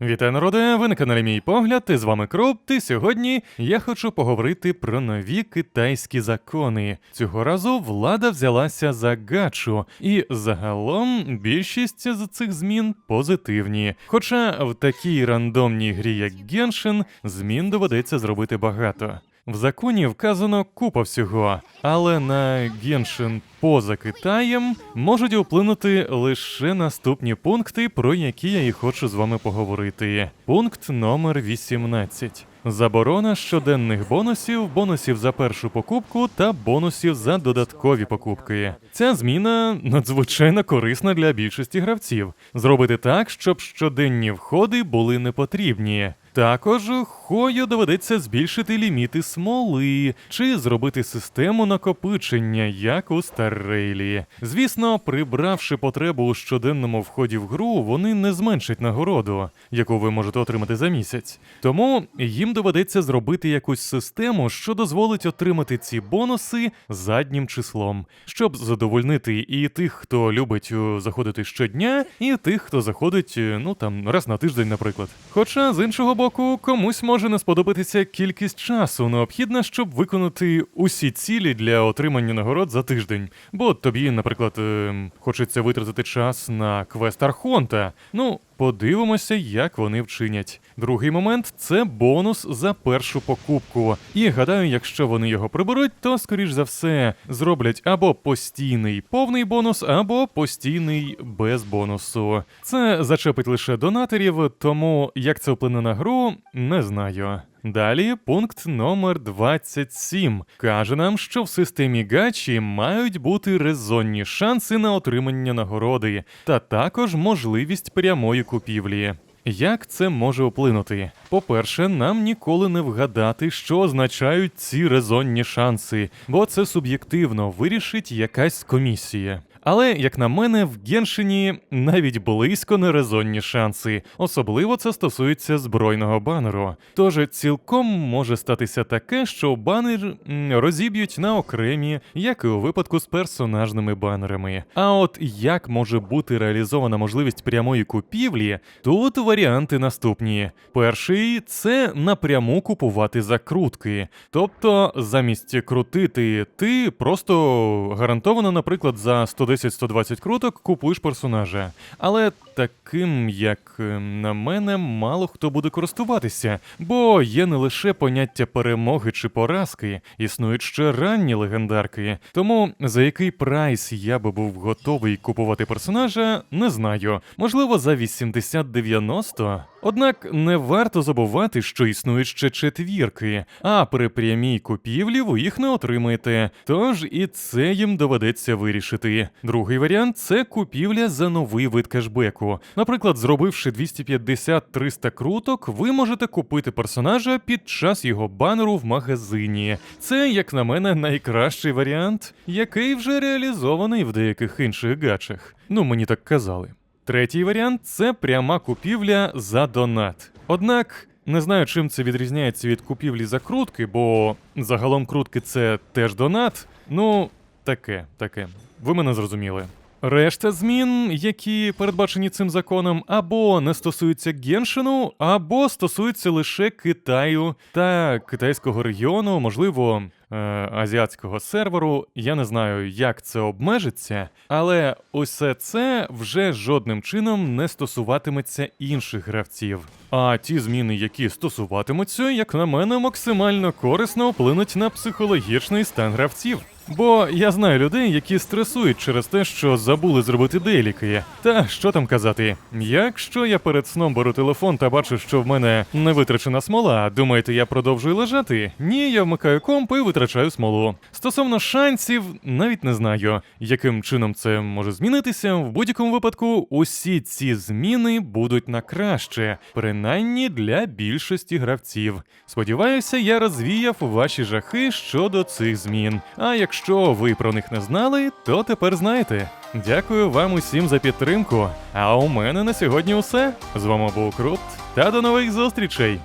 Вітаю народе, ви на каналі Мій Погляд, і з вами Кроп. І сьогодні я хочу поговорити про нові китайські закони. Цього разу влада взялася за гачу, і загалом більшість з цих змін позитивні. Хоча в такій рандомній грі, як Геншин, змін доведеться зробити багато. В законі вказано купа всього, але на Геншин поза Китаєм можуть вплинути лише наступні пункти, про які я і хочу з вами поговорити. Пункт номер 18. Заборона щоденних бонусів, бонусів за першу покупку та бонусів за додаткові покупки. Ця зміна надзвичайно корисна для більшості гравців. Зробити так, щоб щоденні входи були непотрібні. Також Хою доведеться збільшити ліміти смоли чи зробити систему накопичення, як у Старрейлі. Звісно, прибравши потребу у щоденному вході в гру, вони не зменшать нагороду, яку ви можете отримати за місяць. Тому їм доведеться зробити якусь систему, що дозволить отримати ці бонуси заднім числом, щоб задовольнити і тих, хто любить е, заходити щодня, і тих, хто заходить, е, ну там раз на тиждень, наприклад. Хоча з іншого боку, комусь може не сподобатися кількість часу, необхідна, щоб виконати усі цілі для отримання нагород за тиждень. Бо тобі, наприклад, ем, хочеться витратити час на квест Архонта. Ну, Подивимося, як вони вчинять. Другий момент це бонус за першу покупку. І гадаю, якщо вони його приберуть, то скоріш за все зроблять або постійний повний бонус, або постійний без бонусу. Це зачепить лише донаторів, тому як це вплине на гру, не знаю. Далі пункт номер 27 каже нам, що в системі гачі мають бути резонні шанси на отримання нагороди, та також можливість прямої купівлі. Як це може вплинути? По-перше, нам ніколи не вгадати, що означають ці резонні шанси, бо це суб'єктивно вирішить якась комісія. Але, як на мене, в Геншині навіть близько не резонні шанси, особливо це стосується збройного банеру. Тож цілком може статися таке, що банер розіб'ють на окремі, як і у випадку з персонажними банерами. А от як може бути реалізована можливість прямої купівлі, тут варіанти наступні: перший це напряму купувати закрутки. Тобто, замість крутити, ти просто гарантовано, наприклад, за 110-120 круток купуєш персонажа. Але таким, як е, на мене, мало хто буде користуватися, бо є не лише поняття перемоги чи поразки, існують ще ранні легендарки. Тому за який прайс я би був готовий купувати персонажа, не знаю. Можливо, за 80-90? Однак не варто забувати, що існують ще четвірки, а при прямій купівлі ви їх не отримаєте. Тож і це їм доведеться вирішити. Другий варіант це купівля за новий вид кешбеку. Наприклад, зробивши 250-300 круток, ви можете купити персонажа під час його банеру в магазині. Це, як на мене, найкращий варіант, який вже реалізований в деяких інших гачах. Ну, мені так казали. Третій варіант це пряма купівля за донат. Однак. Не знаю, чим це відрізняється від купівлі за крутки, бо загалом крутки це теж донат. Ну, таке, таке. Ви мене зрозуміли. Решта змін, які передбачені цим законом, або не стосуються Геншину, або стосуються лише Китаю та китайського регіону, можливо, е, азіатського серверу. Я не знаю, як це обмежиться, але усе це вже жодним чином не стосуватиметься інших гравців. А ті зміни, які стосуватимуться, як на мене, максимально корисно вплинуть на психологічний стан гравців. Бо я знаю людей, які стресують через те, що забули зробити деліки. Та що там казати? Якщо я перед сном беру телефон та бачу, що в мене не витрачена смола, думаєте, я продовжую лежати? Ні, я вмикаю комп і витрачаю смолу. Стосовно шансів, навіть не знаю, яким чином це може змінитися. В будь-якому випадку, усі ці зміни будуть на краще, принаймні для більшості гравців. Сподіваюся, я розвіяв ваші жахи щодо цих змін. А якщо ви про них не знали, то тепер знаєте. Дякую вам усім за підтримку. А у мене на сьогодні усе. З вами був Крупт та до нових зустрічей!